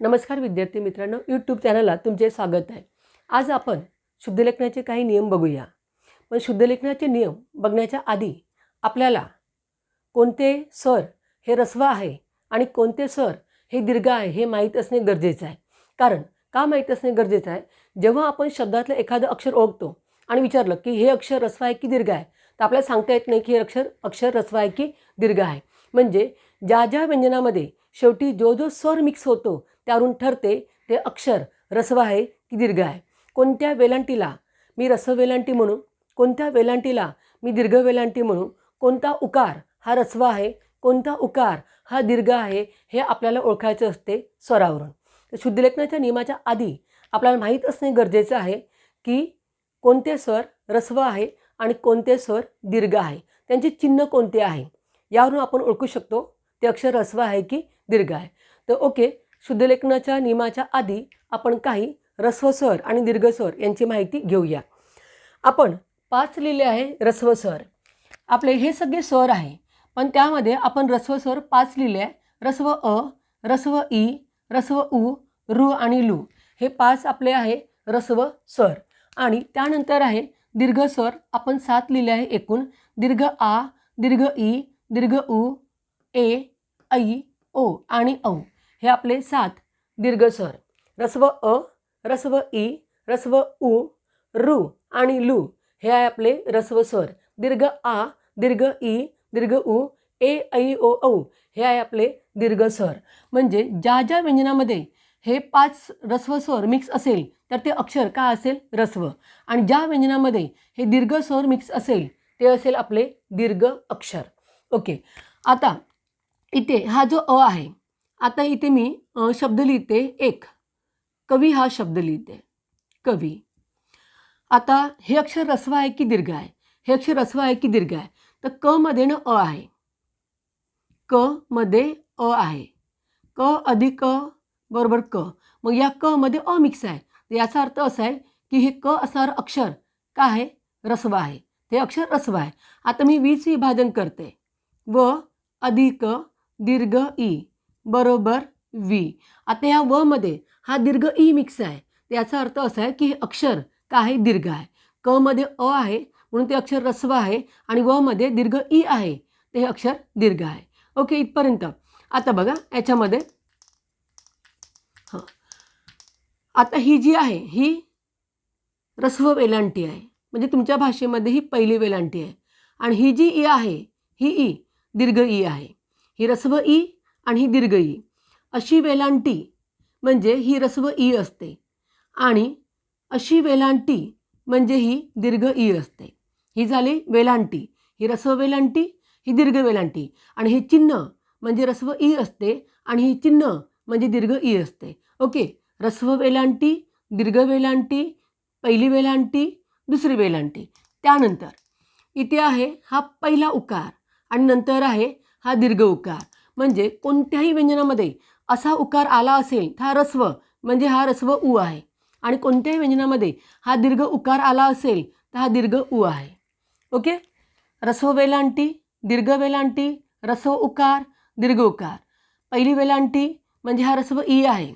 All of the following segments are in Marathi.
नमस्कार विद्यार्थी मित्रांनो यूट्यूब चॅनलला तुमचे स्वागत आहे. आज आपण शुद्धलेखनाचे काही नियम बघूया. पण शुद्धलेखनाचे नियम बघण्याच्या आधी आपल्याला कोणते सर हे रस्व आहे आणि कोणते सर हे दीर्घ आहे हे माहीत असणे गरजेचं आहे. कारण का माहीत असणे गरजेचं आहे? जेव्हा आपण शब्दातलं एखादं अक्षर ओळखतो आणि विचारलं की हे अक्षर रस्व आहे की दीर्घ आहे तर आपल्याला सांगता येत नाही की हे अक्षर अक्षर रस्व आहे की दीर्घ आहे. म्हणजे ज्या ज्या व्यंजनामध्ये शेवटी जो जो स्वर मिक्स होतो त्यावरून ठरते ते अक्षर रस्व आहे की दीर्घ आहे. कोणत्या वेलांटीला मी रस्व वेलांटी म्हणू? कोणत्या वेलांटीला मी दीर्घ वेलांटी म्हणू? कोणता उकार हा रस्व आहे? कोणता उकार हा दीर्घ आहे? हे आपल्याला ओळखायचं असते स्वरावरून. तर शुद्धलेखनाच्या नियमाच्या आधी आपल्याला माहीत असणे गरजेचं आहे की कोणते स्वर रस्व आहे आणि कोणते स्वर दीर्घ आहे. त्यांचे चिन्ह कोणते आहे? यावरून आपण ओळखू शकतो ते अक्षर रस्व आहे की दीर्घ आहे. तर ओके शुद्धलेखनाच्या नियमाच्या आधी आपण काही रस्वस्वर आणि दीर्घ स्वर यांची माहिती घेऊया. आपण पाच लिहिले आहे रस्वस्वर आपले हे सगळे स्वर आहे पण त्यामध्ये आपण रस्वस्वर पाच लिहिले आहे. रस्व अ रस्व ई रस्व उ रु आणि लू. हे पाच आपले आहे रस्व स्वर आणि त्यानंतर आहे दीर्घ स्वर आपण सात लिहिले आहे एकूण. दीर्घ आ दीर्घ ई दीर्घ उ ए ऐ ओ आणि औ. हे आपले सात दीर्घस्वर रस्व अ रस्व ई रस्व उ रु आणि लू हे आहे आपले रस्व स्वर. दीर्घ आ दीर्घ ई दीर्घ उ ए ऐ ओ औ हे आहे आपले दीर्घ स्वर. म्हणजे ज्या ज्या व्यंजनामध्ये हे पाच रस्व स्वर मिक्स असेल तर ते अक्षर का असेल? रस्व. आणि ज्या व्यंजनामध्ये हे दीर्घ स्वर मिक्स असेल ते असेल आपले दीर्घ अक्षर. ओके. आता इथे हा जो अ आहे आता इथे मी शब्द लिहिते एक. कवी हा शब्द लिहिते. कवी. आता हे अक्षर रस्व आहे की दीर्घ आहे? हे अक्षर रस्व आहे की दीर्घ आहे? तर क मध्ये ना अ आहे. क मध्ये अ आहे. क अधिक बरोबर क. मग या क मध्ये अ मिक्स आहे. तर याचा अर्थ असा आहे की हे क असणारं अक्षर का आहे? रस्व आहे. ते अक्षर रस्व आहे. आता मी वीज विभाजन करते. व अधिक दीर्घ ई. बरोबर वी. आता या व मध्ये हा दीर्घ ई मिक्स आहे. याचा अर्थ असा आहे की हे अक्षर का आहे दीर्घ आहे. क मध्ये अ आहे म्हणून ते अक्षर रस्व आहे आणि व मध्ये दीर्घ ई आहे. ते हे अक्षर दीर्घ आहे. ओके इथपर्यंत. आता बघा याच्यामध्ये. हां. आता ही जी आहे ही रस्व वेलांटी आहे. म्हणजे तुमच्या भाषेमध्ये ही पहिली वेलांटी आहे. आणि ही जी ई आहे ही ई दीर्घ ई आहे. ही रस्व ई आणि ही दीर्घ ई अशी वेलांटी म्हणजे ही रस्व ई असते. आणि अशी वेलांटी म्हणजे ही दीर्घ ई असते. ही झाली वेलांटी. ही रस्व वेलांटी ही दीर्घ वेलांटी. आणि हे चिन्ह म्हणजे रस्व ई असते आणि ही चिन्ह म्हणजे दीर्घ ई असते. ओके. रस्व वेलांटी दीर्घ वेलांटी पहिली वेलांटी दुसरी वेलांटी. त्यानंतर इथे आहे हा पहिला उकार आणि नंतर आहे हा दीर्घ उकार. म्हणजे कोणत्याही व्यंजनामध्ये असा उकार आला असेल तर हा रस्व म्हणजे हा रस्व उ आहे. आणि कोणत्याही व्यंजनामध्ये हा दीर्घ उकार आला असेल तर हा दीर्घ उ आहे. ओके? रस्व वेलांटी दीर्घ वेलांटी रस्व उकार दीर्घ उकार. पहिली वेलांटी म्हणजे हा रस्व ई आहे.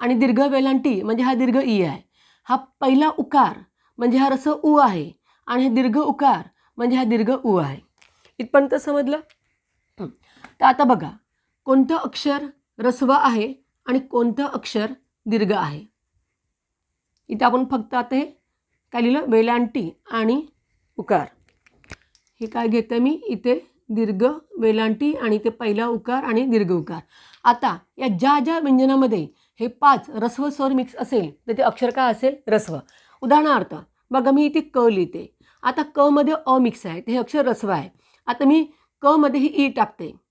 आणि दीर्घ वेलांटी म्हणजे हा दीर्घ ई आहे. हा पहिला उकार म्हणजे हा रस्व उ आहे. आणि हे दीर्घ उकार म्हणजे हा दीर्घ उ आहे. इथपर्यंत समजलं? तर आता बघा कोणतं अक्षर रस्व आहे आणि कोणतं अक्षर दीर्घ आहे? इथे आपण फक्त आता हे काय लिहिलं? वेलांटी आणि उकार. हे काय घेते मी? इथे दीर्घ वेलांटी आणि ते पहिला उकार आणि दीर्घ उकार. आता या ज्या ज्या व्यंजनामध्ये हे पाच रस्व स्वर मिक्स असेल तर ते अक्षर काय असेल? रस्व. उदाहरणार्थ बघा मी इथे क लिहिते. आता क मध्ये अ मिक्स आहे ते हे अक्षर रस्व आहे. आता मी क मध्ये ही ई टाकते.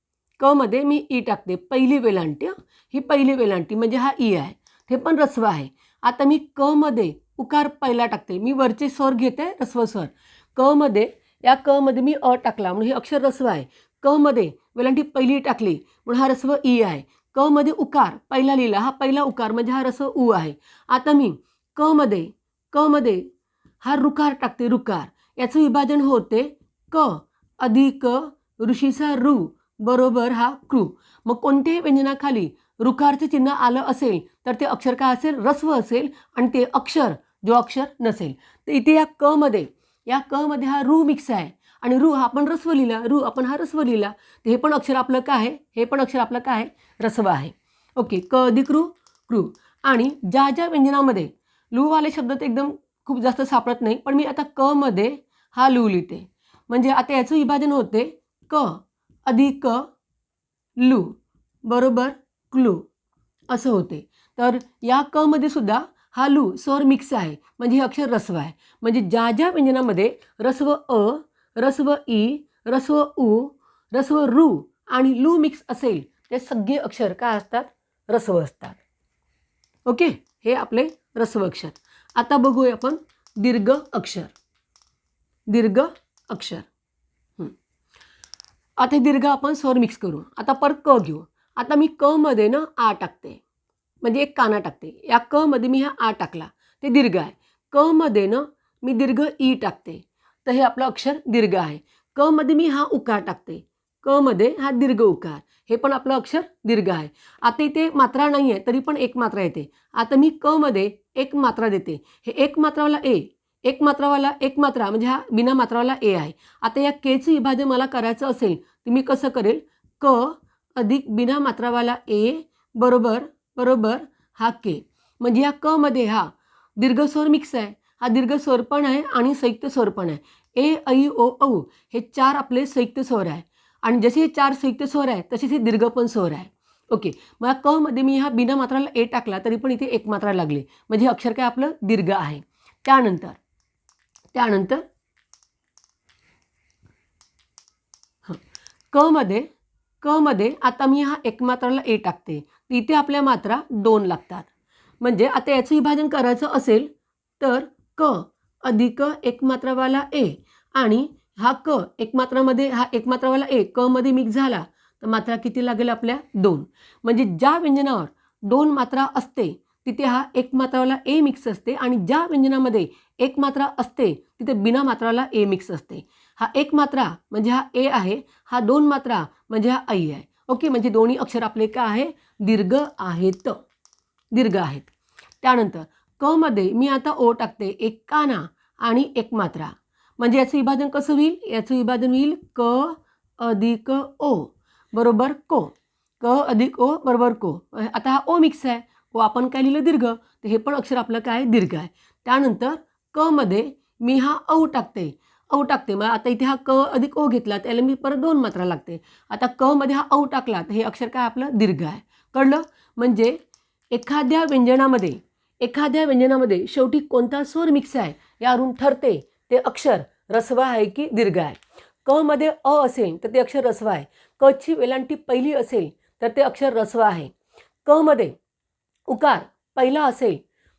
क मध्ये मी ई टाकते. पहिली वेलांटी ही. पहिली वेलांटी म्हणजे हा ई आहे. ते पण रस्व आहे. आता मी क मध्ये उकार पहिला टाकते. मी वरचे स्वर घेते रस्व स्वर. क मध्ये या क मध्ये मी अ टाकला म्हणून हे अक्षर रस्व आहे. क मध्ये वेलांटी पहिली टाकली म्हणून हा रस्व ई आहे. क मध्ये उकार पहिला लिहिला. हा पहिला उकार म्हणजे हा रस्व उ आहे. आता मी क मध्ये क मध्ये हा रुकार टाकते रुकार याचं विभाजन होते क अधिक ऋषीचा रू बरोबर हा क्रू मग कोणत्याही व्यंजनाखाली रुखार्थ चिन्ह आलं असेल तर ते अक्षर काय असेल? रस्व असेल आणि ते अक्षर जो अक्षर नसेल. तर इथे या क मध्ये या क मध्ये हा रू मिक्स आहे. आणि रू हा आपण रस्व लिहिला. रू आपण हा रस्व लिहिला. तर हे पण अक्षर आपलं काय आहे? हे पण अक्षर आपलं काय आहे? रस्व आहे. ओके क अधिक रू क्रू आणि ज्या ज्या व्यंजनामध्ये लूवाले शब्द तर एकदम खूप जास्त सापडत नाही पण मी आता क मध्ये हा लू लिहिते. म्हणजे आता याचं विभाजन होते क. अधिक लू बरोबर क्लू असं होते. तर या क मध्ये सुद्धा हा लू स्वर मिक्स आहे. म्हणजे हे अक्षर रस्व आहे. म्हणजे ज्या ज्या व्यंजनामध्ये रस्व अ रस्व ई रस्व उ रस्व रू आणि लू मिक्स असेल ते सगळे अक्षर काय असतात? रस्व असतात. ओके? हे आपले रस्व अक्षर. आता बघूया आपण दीर्घ अक्षर. दीर्घ अक्षर. आता हे दीर्घ आपण स्वर मिक्स करू आता परत क घेऊ. आता मी क मध्ये ना आ टाकते. म्हणजे एक काना टाकते. या क मध्ये मी हा आ टाकला. ते दीर्घ आहे. क मध्ये ना मी दीर्घ ई टाकते. तर हे आपलं अक्षर दीर्घ आहे. क मध्ये मी हा उकार टाकते. क मध्ये हा दीर्घ उकार. हे पण आपलं अक्षर दीर्घ आहे. आता इथे मात्रा नाही आहे तरी पण एक मात्रा येते. आता मी क मध्ये एक मात्रा देते. हे एक मात्रावाला ए एक मात्रावाला एक मात्रा म्हणजे हा बिना मात्रावाला ए आहे. आता या केचं विभाजन मला करायचं असेल तर मी कसं करेल? क अधिक बिना मात्रावाला ए बरोबर बरोबर हा के. म्हणजे या क मध्ये हा दीर्घ स्वर मिक्स आहे. हा दीर्घ स्वर पण आहे आणि संयुक्त स्वर पण आहे. ए ऐ ओ औ हे चार आपले संयुक्त स्वर आहे. आणि जसे हे चार संयुक्त स्वर आहे तसेच हे दीर्घ पण स्वर आहे. ओके. मग कमध्ये क मध्ये मी हा बिना मात्राला ए टाकला तरी पण इथे एक मात्रा लागली. म्हणजे हे अक्षर काय आपलं? दीर्घ आहे. त्यानंतर त्यानंतर हं. क मध्ये क मध्ये आता मी हा एक मात्राला ए टाकते. तिथे इथे आपल्या मात्रा दोन लागतात. म्हणजे आता याचं विभाजन करायचं असेल तर क अधिक एक मात्रावाला ए आणि हा क एक मात्रामध्ये हा एक मात्रावाला ए क मध्ये मिक्स झाला तर मात्रा किती लागेल आपल्या दोन. म्हणजे ज्या व्यंजनावर दोन मात्रा असते तिथे हा एक मात्राला ए मिक्स असते आणि ज्या व्यंजनामध्ये एक मात्रा असते तिथे बिना मात्राला ए मिक्स असते. हा एक मात्रा म्हणजे हा ए आहे हा दोन मात्रा म्हणजे हा ऐ आहे. ओके म्हणजे दोन्ही अक्षर आपले काय आहे? दीर्घ आहेत. दीर्घ आहेत. त्यानंतर क मध्ये मी आता ओ टाकते एक काना आणि एक मात्रा म्हणजे याचं विभाजन कसं होईल? याचं विभाजन होईल क अधिक ओ बरोबर को. क अधिक ओ बरोबर को. आता हा ओ मिक्स आहे. व आपण काय लिहिलं? दीर्घ. तर हे पण अक्षर आपलं काय? आहे? दीर्घ आहे. त्यानंतर क मध्ये मी हा औ टाकते. औ टाकते. मग आता इथे हा क अधिक ओ घेतला त्याला मी परत दोन मात्रा लागते. आता क मध्ये हा औ टाकला तर हे अक्षर काय आपलं? दीर्घ आहे. कळलं? म्हणजे एखाद्या व्यंजनामध्ये एखाद्या व्यंजनामध्ये शेवटी कोणता स्वर मिक्स आहे यावरून ठरते. ते अक्षर रस्व आहे की दीर्घ आहे. क मध्ये अ असेल तर ते अक्षर रस्व आहे. क ची वेलांटी पहिली असेल तर ते अक्षर रस्व आहे. क मध्ये उकार पहिला असेल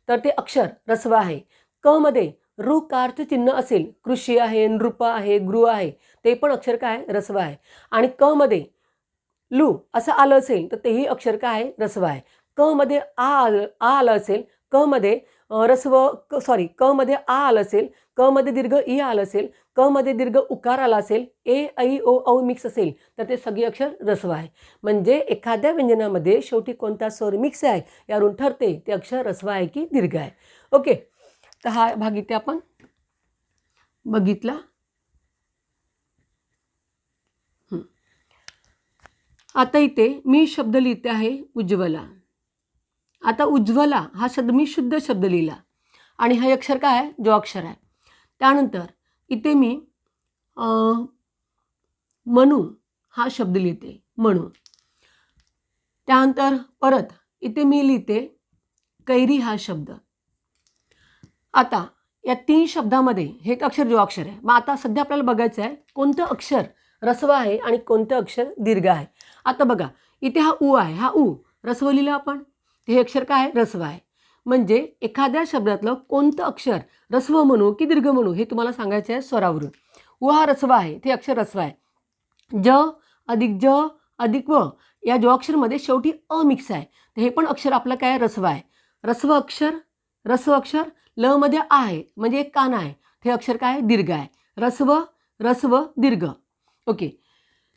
तर ते अक्षर रस्व आहे. क मध्ये ऋकारचं चिन्ह असेल कृषी आहे नृप आहे गृह आहे ते पण अक्षर काय? आहे? रस्व आहे. आणि क मध्ये लू असं आलं असेल तर तेही अक्षर काय? आहे रस्व आहे. क मध्ये आ आलं आ आलं असेल क मध्ये रस्व क सॉरी क मध्ये आ आलं असेल क मध्ये दीर्घ ई आलं असेल क मध्ये दीर्घ उकार आला असेल ए ऐ ओ औ मिक्स असेल तर ते सगळे अक्षर रस्व आहे. म्हणजे एखाद्या व्यंजनामध्ये शेवटी कोणता स्वर मिक्स आहे यावरून ठरते ते अक्षर रस्व आहे की दीर्घ आहे. ओके तर हा भाग इथे आपण बघितला. आता इथे मी शब्द लिहिते आहे उज्ज्वला. आता उज्ज्वला हा शब्द मी शुद्ध शब्द लिहिला. आणि हा अक्षर काय आहे? जो अक्षर आहे. त्यानंतर इथे मी म्हणू हा शब्द लिहिते. म्हणू त्यानंतर परत इथे मी लिहिते कैरी हा शब्द. आता या तीन शब्दामध्ये हे अक्षर जो अक्षर आहे. मग आता सध्या आपल्याला बघायचं आहे कोणतं अक्षर रस्व आहे आणि कोणतं अक्षर दीर्घ आहे. आता बघा इथे हा उ आहे. हा उ रस्व आपण? हे अक्षर काय? आहे रस्व आहे. म्हणजे एखाद्या शब्दातलं कोणतं अक्षर रस्व म्हणू की दीर्घ म्हणू हे तुम्हाला सांगायचं आहे स्वरावरून. व हा रस्व आहे ते अक्षर रस्व आहे. ज अधिक ज अधिक व या जो अक्षरमध्ये शेवटी अ मिक्स आहे. तर हे पण अक्षर आपलं काय? आहे? रस्व आहे. रस्व अक्षर रस्व अक्षर ल मध्ये आहे म्हणजे एक काना आहे. हे अक्षर काय? आहे? दीर्घ आहे. रस्व रस्व दीर्घ. ओके.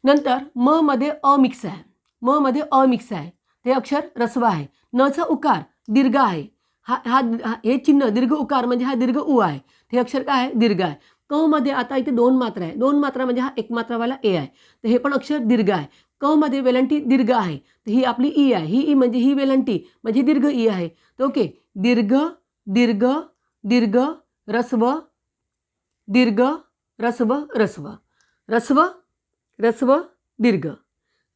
नंतर म मध्ये अ मिक्स आहे. म मध्ये अ मिक्स आहे. हे अक्षर रस्व आहे. न चा उकार दीर्घ आहे. हा हा हे चिन्ह दीर्घ उकार म्हणजे हा दीर्घ उ आहे. हे अक्षर काय आहे? दीर्घ आहे. क मध्ये आता इथे दोन मात्रा आहे. दोन मात्रा म्हणजे हा एक मात्रावाला ए आहे. तर हे पण अक्षर दीर्घ आहे. क मध्ये वेलांटी दीर्घ आहे. तर ही आपली ई आहे. ही ई म्हणजे ही वेलांटी म्हणजे दीर्घ ई आहे. तर ओके. दीर्घ दीर्घ दीर्घ रस्व दीर्घ रस्व रस्व. रस्व रस्व दीर्घ.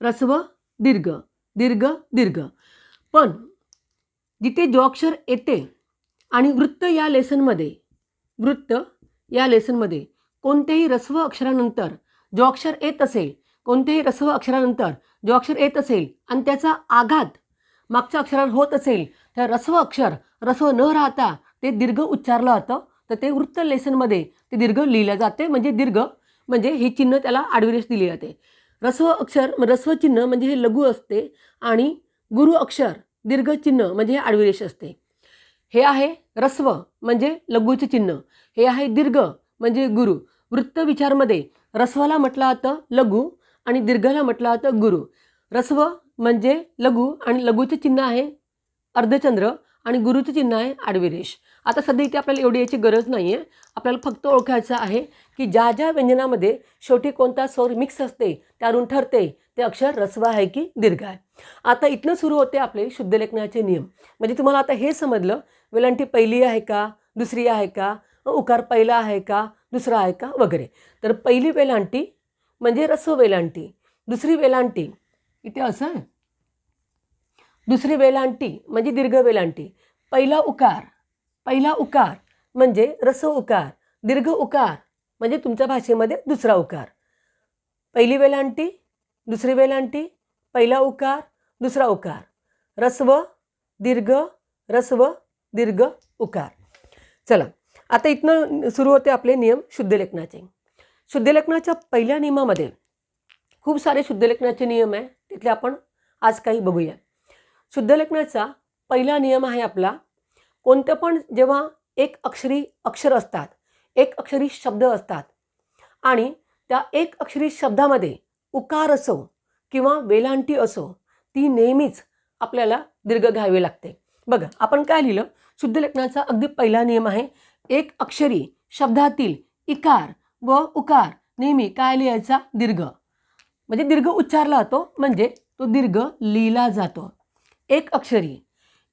रस्व दीर्घ. दीर्घ दीर्घ. पण जिथे जो अक्षर येते आणि वृत्त या लेसनमध्ये वृत्त या लेसनमध्ये कोणत्याही रस्व अक्षरानंतर जो अक्षर येत असेल कोणत्याही रस्व अक्षरानंतर जो अक्षर येत असेल आणि त्याचा आघात मागच्या अक्षरावर होत असेल तर रस्व अक्षर रस्व न राहता ते दीर्घ उच्चारलं जातं. तर ते वृत्त लेसनमध्ये ते दीर्घ लिहिलं जाते. म्हणजे दीर्घ म्हणजे हे चिन्ह त्याला आडविरेष दिली जाते. रस्व अक्षर रस्व चिन्ह म्हणजे हे लघु असते आणि गुरु अक्षर दीर्घ चिन्ह म्हणजे हे आडविरेष असते. हे आहे रस्व म्हणजे लघुचे चिन्ह. हे आहे दीर्घ म्हणजे गुरु. वृत्त विचारमध्ये रस्वाला म्हटलं जातं लघु आणि दीर्घला म्हटलं जातं गुरु. रस्व म्हणजे लघु आणि लघुचे चिन्ह आहे अर्धचंद्र. आणि गुरुचं चिन्ह आहे आडविरेश. आता सध्या इथे आपल्याला एवढी याची गरज नाही आहे आपल्याला फक्त ओळखायचं आहे की ज्या ज्या व्यंजनामध्ये शेवटी कोणता स्वर मिक्स असते त्यावरून ठरते ते अक्षर रस्व आहे की दीर्घ आहे. आता इथनं सुरू होते आपले शुद्धलेखनाचे नियम. म्हणजे तुम्हाला आता हे समजलं वेलांटी पहिली आहे का दुसरी आहे का उकार पहिला आहे का दुसरा आहे का वगैरे. तर पहिली वेलांटी म्हणजे रस्व वेलांटी दुसरी वेलांटी. इथे असं आहे दुसरी वेलांटी म्हणजे दीर्घ वेलांटी. पहिला उकार पहिला उकार म्हणजे रस उकार. दीर्घ उकार म्हणजे तुमच्या भाषेमध्ये दुसरा उकार. पहिली वेलांटी दुसरी वेलांटी पहिला उकार दुसरा उकार. रस्व दीर्घ रस्व दीर्घ उकार. चला आता इथनं सुरू होते आपले नियम शुद्धलेखनाचे शुद्धलेखनाच्या पहिल्या नियमामध्ये खूप सारे शुद्धलेखनाचे नियम आहे तिथले आपण आज काही बघूया. शुद्धलेखनाचा पहिला नियम आहे आपला कोणतं पण जेव्हा एक अक्षरी अक्षर असतात एक अक्षरी शब्द असतात आणि त्या एक अक्षरी शब्दामध्ये उकार असो किंवा वेलांटी असो ती नेहमीच आपल्याला दीर्घ घ्यावी लागते. बघा आपण काय लिहिलं? शुद्ध लेखनाचा अगदी पहिला नियम आहे एक अक्षरी शब्दातील इकार व उकार नेहमी काय लिहायचा? दीर्घ. म्हणजे दीर्घ उच्चारला जातो म्हणजे तो दीर्घ लिहिला जातो. एक अक्षरी.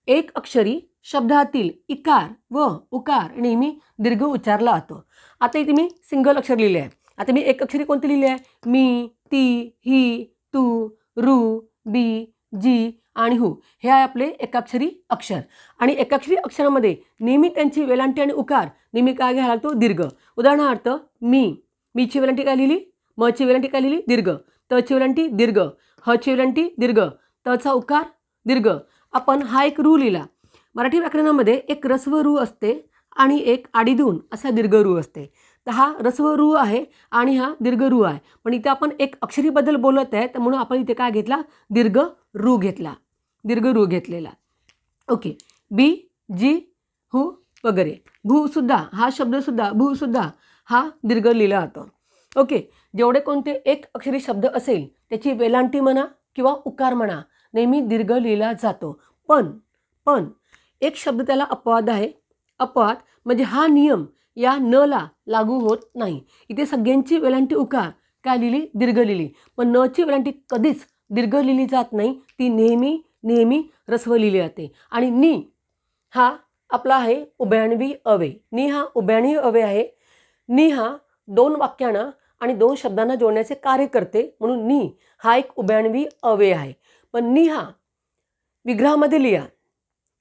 एक अक्षरी शब्दातील इकार व उकार नेहमी दीर्घ उच्चारला जातो. आता इथे मी सिंगल अक्षर लिहिले आहे आता मी एक अक्षरी कोणती लिहिली आहे? मी ती ही तू रू बी जी आणि हू. हे आहे आपले एकाक्षरी अक्षर. आणि एकाक्षरी अक्षरामध्ये नेहमी त्यांची वेलांटी आणि उकार नेहमी काय घ्यायला लागतो? दीर्घ. उदाहरणार्थ मी. मीची वेलांटी काय लिहिली? मची वेलांटी काय लिहिली? दीर्घ. तची वेलांटी दीर्घ. हची वेलांटी दीर्घ. तचा उकार दीर्घ. आपण हा एक रू लिहिला. मराठी व्याकरणामध्ये एक रस्व रू असते आणि एक आडीदून असा दीर्घ रू असते. तर हा रस्व रू आहे आणि हा दीर्घ रू आहे. पण इथे आपण एक अक्षरीबद्दल बोलत आहे तर म्हणून आपण इथे काय घेतला? दीर्घ रू घेतला. दीर्घ रू घेतलेला. ओके. बी जी हू वगैरे. भूसुद्धा हा शब्दसुद्धा भूसुद्धा हा दीर्घ लिहिला जातो. ओके. जेवढे कोणते एक अक्षरी शब्द असेल त्याची वेलांटी म्हणा किंवा उकार म्हणा नेहमी दीर्घ लिहिला जातो. पण पण एक शब्द त्याला अपवाद आहे. अपवाद म्हणजे हा नियम या न ला लागू होत नाही. इथे सगळ्यांची वेलांटी उकार काय लिहिली? दीर्घ लिहिली. पण नची वेलांटी कधीच दीर्घ लिहिली जात नाही. ती नेहमी नेहमी रस्व लिहिली जाते. आणि नी हा आपला आहे उभयाणवी अवे. नी हा उभयाणवी अवे आहे. नी हा दोन वाक्यांना आणि दोन शब्दांना जोडण्याचे कार्य करते. म्हणून नी हा एक उभयाणवी अवे आहे. पण नी हा. विग्रहामध्ये लिहा.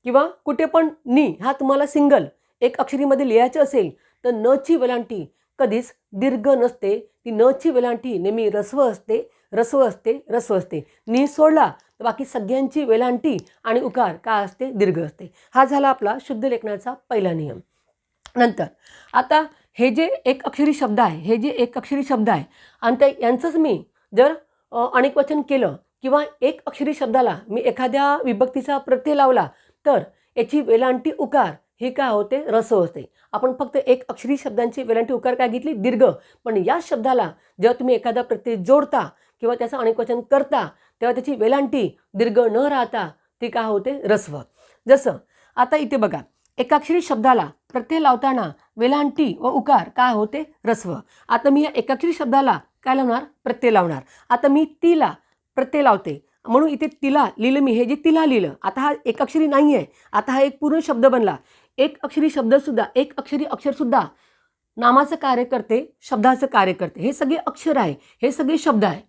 किंवा कुठे पण नी हा तुम्हाला सिंगल एक अक्षरीमध्ये लिहायचं असेल तर न ची वेलांटी कधीच दीर्घ नसते. ती न ची वेलांटी नेहमी रस्व असते रस्व असते रस्व असते. नी सोडला तर बाकी सगळ्यांची वेलांटी आणि उकार का असते? दीर्घ असते. हा झाला आपला शुद्ध लेखनाचा पहिला नियम. नंतर आता हे जे एक अक्षरी शब्द आहे हे जे एक अक्षरी शब्द आहे आणि ते यांचंच मी जर अनेक वचन केलं किंवा एक अक्षरी शब्दाला मी एखाद्या विभक्तीचा प्रत्यय लावला तर याची वेलांटी उकार हे काय होते? रस होते. आपण फक्त एक अक्षरी शब्दांची वेलांटी उकार काय घेतली? दीर्घ. पण या शब्दाला जेव्हा तुम्ही एखादा प्रत्यय जोडता किंवा त्याचं अनेकवचन करता तेव्हा त्याची वेलांटी दीर्घ न राहता ती काय होते? रस्व. जसं आता इथे बघा. एकाक्षरी शब्दाला प्रत्यय लावताना वेलांटी व उकार काय होते? रस्व. आता मी या एकाक्षरी शब्दाला काय लावणार? प्रत्यय लावणार. आता मी तिला प्रत्यय लावते. म्हणून इथे तिला लिहिलं मी. हे जे तिला लिहिलं आता हा एक अक्षरी नाही आहे. आता हा एक पूर्ण शब्द बनला. एक अक्षरी शब्दसुद्धा एक अक्षरी अक्षरसुद्धा नामाचं कार्य करते शब्दाचं कार्य करते. हे सगळे अक्षर आहे. हे सगळे शब्द आहे.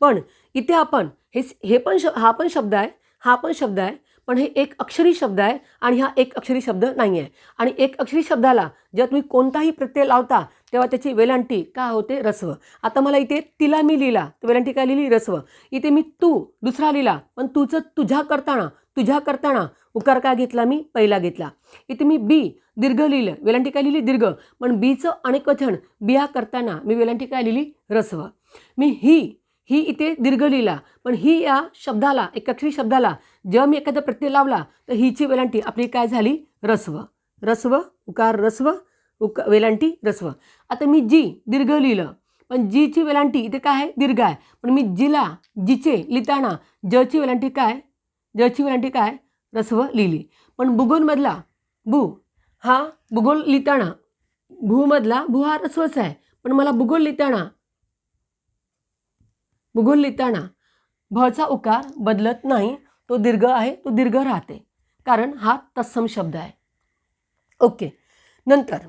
पण इथे आपण हे हे पण श हा पण शब्द आहे हा पण शब्द आहे पण हे एक अक्षरी शब्द आहे आणि हा एक अक्षरी शब्द नाही आहे. आणि एक अक्षरी शब्दाला जर तुम्ही कोणताही प्रत्यय लावता तेव्हा त्याची वेलांटी का होते? रस्व. आता मला इथे तिला मी लिहिला. वेलांटी काय लिहिली? रस्व. इथे मी तू दुसरा लिहिला. पण तुझं तुझ्या करताना तुझ्या करताना उकार का घेतला मी? पहिला घेतला. इथे मी बी दीर्घ लिहिलं. वेलांटी काय लिहिली? दीर्घ. पण बीचं अनेक वचन. बिया करताना मी वेलांटी काय लिहिली? रस्व. मी ही ही इथे दीर्घ लिहिला. पण ही या शब्दाला एकाक्षरी शब्दाला जेव्हा मी एखादा प्रत्यय लावला तर हिची वेलांटी आपली काय झाली? रस्व. रस्व उकार रस्व उक वेलांटी रस्व. आता मी जी दीर्घ लिहिलं. पण जीची वेलांटी इथे काय आहे? दीर्घ आहे. पण मी जिला जिचे लिहिताना जची वेलांटी काय? जची वेलांटी काय? रस्व लिहिली. पण भूगोलमधला भू हा भूगोल लिहिताना भूमधला भू हा रस्वच आहे. पण मला भूगोल लिहिताना भूगोल लिहिताना भचा उकार बदलत नाही. तो दीर्घ आहे तो दीर्घ राहते. कारण हा तत्सम शब्द आहे. ओके. नंतर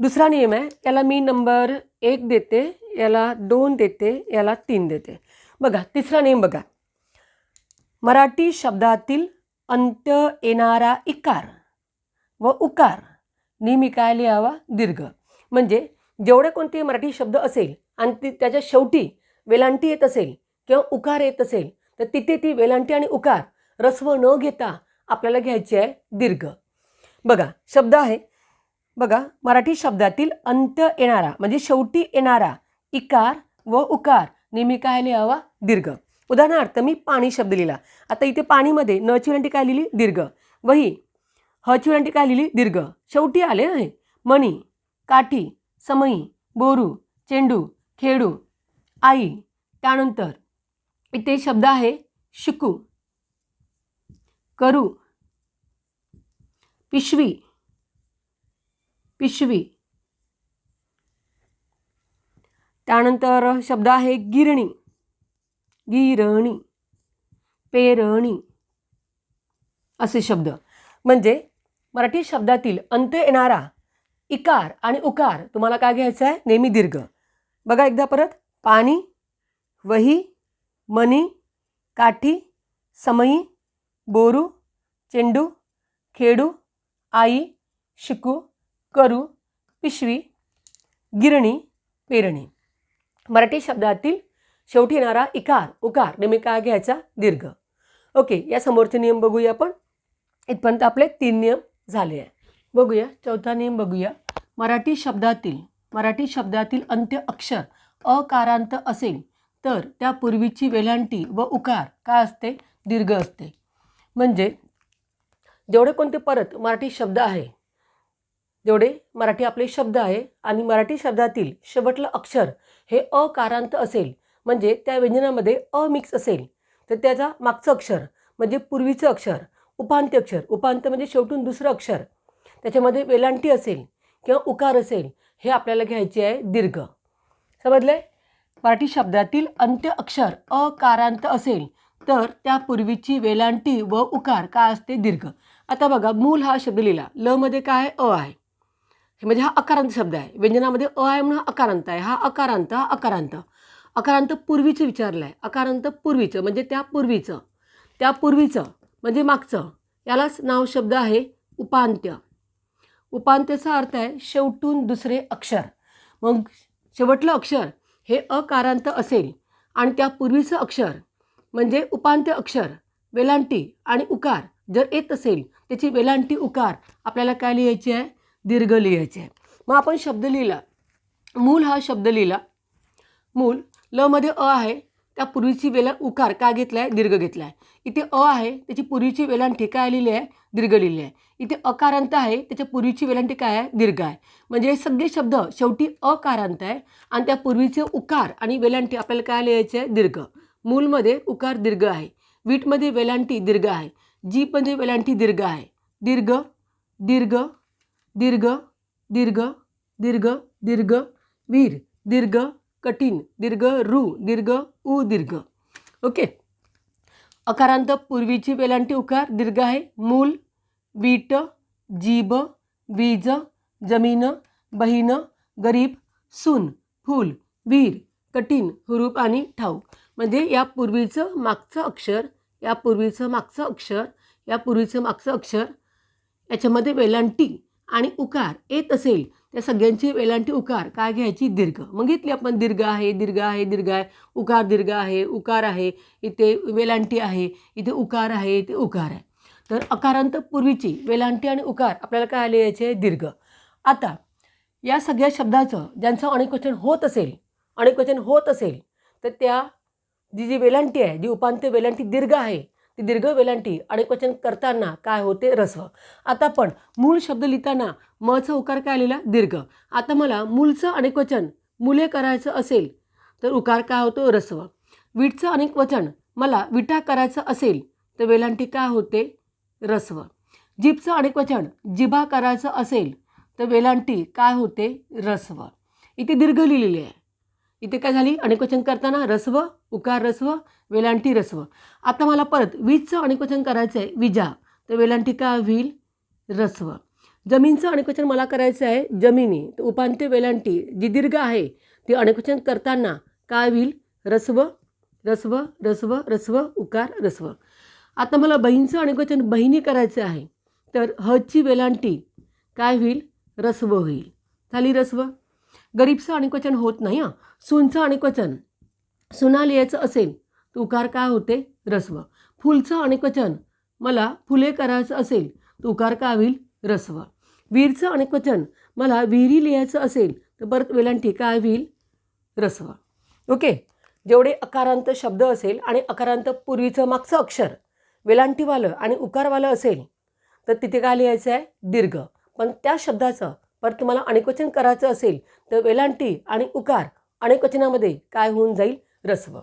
दुसरा नियम आहे याला मी नंबर एक देते याला दोन देते याला तीन देते. बघा तिसरा नियम बघा. मराठी शब्दातील अंत्य येणारा इकार व उकार नेहमी काय लिहावा? दीर्घ. म्हणजे जेवढे कोणते मराठी शब्द असेल आणि ती त्याच्या शेवटी वेलांटी येत असेल किंवा उकार येत असेल तर तिथे ती वेलांटी आणि उकार रस्व न घेता आपल्याला घ्यायची आहे दीर्घ. बघा शब्द आहे बघा मराठी शब्दातील अंत येणारा म्हणजे शेवटी येणारा इकार व उकार नेहमी काय लिहावा? दीर्घ. उदाहरणार्थ मी पाणी शब्द लिहिला. आता इथे पाणीमध्ये न वेलांटी काय लिहिली? दीर्घ. वही ह वेलांटी काय लिहिली? दीर्घ. शेवटी आले आहे. मणी काठी समई बोरू चेंडू खेडू आई त्यानंतर. इथे शब्द आहे शिकू करू पिशवी पिशवी. त्यानंतर शब्द आहे गिरणी. गिरणी. पेरणी. असे शब्द. म्हणजे मराठी शब्दातील अंत येणारा इकार आणि उकार तुम्हाला काय घ्यायचं आहे? नेहमी दीर्घ. बघा एकदा परत. पाणी वही मनी काठी समई बोरू चेंडू खेडू आई शिकू करू पिशवी गिरणी पेरणी. मराठी शब्दातील शेवटी येणारा इकार उकार नेहमी काय घ्यायचा? दीर्घ. ओके या समोरचे नियम बघूया आपण. इथपर्यंत आपले तीन नियम झाले आहे बघूया चौथा नियम बघूया. मराठी शब्दातील मराठी शब्दातील अंत्य अक्षर अकारांत असेल तर त्या पूर्वीची वेलांटी व उकार काय असते? दीर्घ असते. म्हणजे जेवढे कोणते परत मराठी शब्द आहे जेवढे मराठी आपले शब्द आहे आणि मराठी शब्दातील शेवटलं अक्षर हे अकारांत असेल. म्हणजे त्या व्यंजनामध्ये अ मिक्स असेल. तर त्याचा मागचं अक्षर म्हणजे पूर्वीचं अक्षर उपांत्य अक्षर. उपांत्य म्हणजे शेवटून दुसरं अक्षर. त्याच्यामध्ये वेलांटी असेल किंवा उकार असेल हे आपल्याला घ्यायचे आहे दीर्घ. समजले मराठी शब्दातील अंत्य अक्षर अकारांत असेल तर त्या पूर्वीची वेलांटी व उकार काय असते दीर्घ? आता बघा मूल हा शब्द लिहिला. ल मध्ये काय अ आहे? म्हणजे हा अकारांत शब्द आहे. व्यंजनामध्ये अ आहे म्हणून हा अकारांत आहे. हा अकारांत हा अकारांत. अकारांत पूर्वीचं विचारलं आहे अकारांत पूर्वीचं म्हणजे त्या पूर्वीचं. त्या पूर्वीचं म्हणजे मागचं. यालाच नाव शब्द आहे उपांत्य. उपांत्याचा अर्थ आहे शेवटून दुसरे अक्षर. मग शेवटलं अक्षर हे अकारांत असेल आणि त्या पूर्वीचं अक्षर म्हणजे उपांत्य अक्षर वेलांटी आणि उकार जर येत असेल त्याची वेलांटी उकार आपल्याला काय लिहायची आहे? दीर्घ लिहायचे आहे. मग आपण शब्द लिहिला. मूल हा शब्द लिहिला. मूल ल मध्ये अ आहे त्या पूर्वीची वेला उकार का घेतला आहे दीर्घ घेतला आहे इथे अ आहे त्याची पूर्वीची वेलांठी काय लिहिली आहे दीर्घ लिहिली आहे. इथे अकारांत आहे त्याच्या पूर्वीची वेलांठी काय आहे दीर्घ आहे. म्हणजे हे सगळे शब्द शेवटी अकारांत आहे आणि त्या पूर्वीचे उकार आणि वेलांठी आपल्याला काय लिहायचे? आहे दीर्घ मूलमध्ये उकार दीर्घ आहे. वीटमध्ये वेलांटी दीर्घ आहे. जीपमध्ये वेलांटी दीर्घ आहे. दीर्घ दीर्घ दीर्घ दीर्घ दीर्घ दीर्घ वीर दीर्घ कठीण दीर्घ रु दीर्घ उ दीर्घ. ओके. अकारांत पूर्वीची वेलांटी उकार दीर्घ आहे. मूल वीट जीभ वीज जमीन बहीण गरीब सून फूल वीर कठीण हुरूप आणि ठाऊ. म्हणजे या पूर्वीचं मागचं अक्षर या पूर्वीचं मागचं अक्षर या पूर्वीचं मागचं अक्षर याच्यामध्ये वेलांटी आणि उकार येत असेल त्या सगळ्यांची वेलांटी उकार. काय घ्यायची? दीर्घ. मग घेतली आपण दीर्घ आहे दीर्घ आहे दीर्घ आहे. उकार दीर्घ आहे उकार आहे. इथे वेलांटी आहे इथे उकार आहे इथे उकार आहे. तर अकारांत पूर्वीची वेलांटी आणि उकार आपल्याला काय लिहायचे दीर्घ. आता या सगळ्या शब्दाचं ज्यांचं अनेक क्वेश्चन होत असेल अनेक क्वेश्चन होत असेल तर त्या जी जी वेलांटी आहे जी उपांत्य वेलांटी दीर्घ आहे ती दीर्घ वेलांटी अनेकवचन करताना काय होते? रस्व आता पण मूळ शब्द लिहिताना मचा उकार काय लिहिला दीर्घ. आता मला मूलचं अनेकवचन मुले करायचं असेल तर उकार काय होतो? रस्व विटचं अनेकवचन मला विटा करायचं असेल तर वेलांटी काय होते? रस्व जीभचं अनेकवचन जिभा करायचं असेल तर वेलांटी काय होते? रस्व इथे दीर्घ लिहिलेली आहे. इथे काय झाली? अनेकवचन करताना रस्व उकार रस्व वेलांटी रस्व. आता मला परत वीजचं अनेकवचन करायचं आहे विजा. तर वेलांटी का? होईल रस्व. जमीनचं अनेकवचन मला करायचं आहे जमिनी. तर उपांत्य वेलांटी जी दीर्घ आहे ती अनेकवचन करताना काय होईल रस्व रस्व रस्व रस्व उकार रस्व. आता मला बहीणचं अनेकवचन बहिणी करायचं आहे तर हची वेलांटी काय? होईल रस्व होईल. झाली रस्व? गरीबचं आणि क्वचन होत नाही हां. सूनचं क्वचन. सुना लिहायचं असेल तर उकार काय होते? रस्व. फुलचं क्वचन. मला फुले करायचं असेल तर उकार काय होईल? रस्व. वीरचं क्वचन. मला विहिरी लिहायचं असेल तर परत वेलांटी काय होईल? रस्व. ओके. जेवढे अकारांत शब्द असेल आणि अकारांत पूर्वीचं मागचं अक्षर वेलांटीवालं आणि उकारवालं असेल तर तिथे काय लिहायचं आहे? दीर्घ. पण त्या शब्दाचं पर तुम्हाला अनेकवचन करायचं असेल तर वेलांटी आणि उकार अनेकवचनामध्ये काय होऊन जाईल? रस्व.